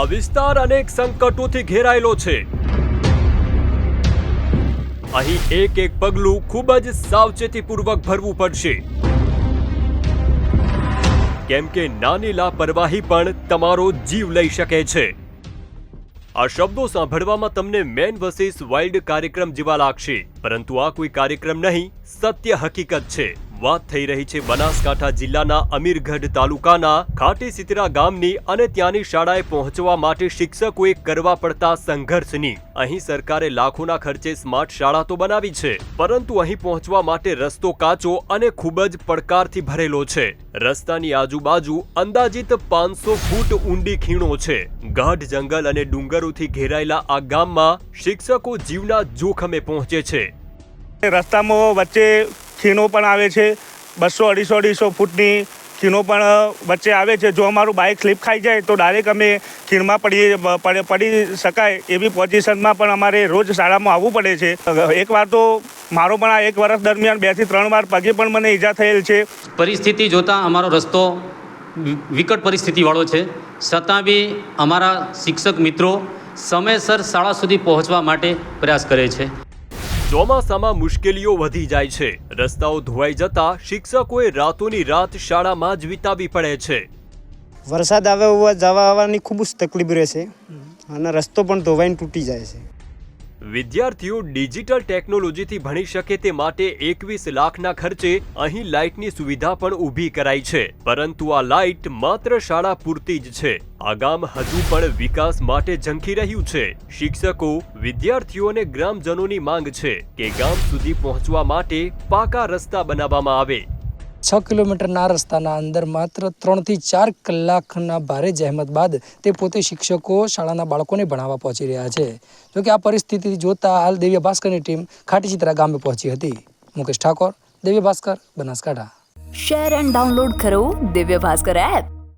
આ વિસ્તાર અનેક સંકટોથી ઘેરાયેલો છે. અહીં એક એક પગલું ખૂબ જ સાવચેતીપૂર્વક ભરવું પડશે. કેમ કે નાની લાપરવાહી પણ તમારો જીવ લઈ શકે છે. આ શબ્દો સાંભળવામાં તમને મેન વર્સિસ વાઇલ્ડ કાર્યક્રમ જેવા લાગશે, પરંતુ આ કોઈ કાર્યક્રમ નહીં, સત્ય હકીકત છે. વાત થઈ રહી છે બનાસકાંઠા જિલ્લાના અમીરગઢ તાલુકાના ખાટી સિતરા ગામની અને ત્યાંની શાળાએ પહોંચવા માટે શિક્ષકોએ કરવા પડતા સંઘર્ષની. અહીં સરકારે લાખોના ખર્ચે સ્માર્ટ શાળા તો બનાવી છે, પરંતુ અહીં પહોંચવા માટે રસ્તો કાચો અને ખૂબ જ પડકારથી ભરેલો છે. રસ્તાની આજુબાજુ અંદાજિત પાંચસો ફૂટ ઊંડી ખીણો છે. ગાઢ જંગલ અને ડુંગરોથી ઘેરાયેલા આ ગામમાં શિક્ષકો જીવના જોખમે પહોંચે છે. રસ્તામાં વચ્ચે ખીણો પણ આવે છે. બસો, અઢીસો અઢીસો ફૂટની ખીણો પણ વચ્ચે આવે છે. જો અમારું બાઇક સ્લીપ ખાઈ જાય તો ડાયરેક્ટ અમે ખીણમાં પડી પડી શકાય એવી પોઝિશનમાં પણ અમારે રોજ શાળામાં આવવું પડે છે. એકવાર તો મારો પણ આ એક વર્ષ દરમિયાન બેથી ત્રણ વાર પગે પણ મને ઈજા થયેલ છે. પરિસ્થિતિ જોતાં અમારો રસ્તો વિકટ પરિસ્થિતિવાળો છે. છતાં બી અમારા શિક્ષક મિત્રો સમયસર શાળા સુધી પહોંચવા માટે પ્રયાસ કરે છે. ચોમાસામાં મુશ્કેલીઓ વધી જાય છે. રસ્તાઓ ધોવાઈ જતા શિક્ષકોએ રાતોની રાત શાળામાં જ વિતાવી પડે છે. વરસાદ આવે જવા આવવાની ખૂબ જ તકલીફ રહેશે અને રસ્તો પણ ધોવાઈને તૂટી જાય છે. વિદ્યાર્થીઓ ડિજિટલ ટેકનોલોજીથી ભણી શકે તે માટે એકવીસ લાખના ખર્ચે અહીં લાઇટની સુવિધા પણ ઊભી કરાઈ છે. પરંતુ આ લાઇટ માત્ર શાળા પૂરતી જ છે. આ ગામ હજુ પણ વિકાસ માટે ઝંખી રહ્યું છે. શિક્ષકો, વિદ્યાર્થીઓ અને ગ્રામજનોની માંગ છે કે ગામ સુધી પહોંચવા માટે પાકા રસ્તા બનાવવામાં આવે. છ કિલોમીટરના રસ્તાના અંદર માત્ર ત્રણથી ચાર કલાકના ભારે જહેમત બાદ તે પોતે શિક્ષકો શાળાના બાળકોને ભણાવવા પહોંચી રહ્યા છે. જોકે આ પરિસ્થિતિ જોતા હાલ દેવ્ય ભાસ્કરની ટીમ ખાટી ચિત્રા ગામે પહોંચી હતી. Mukesh Thakor, Divya Bhaskar, Banaskantha. Share and download કરો દિવ્ય ભાસ્કર એપ.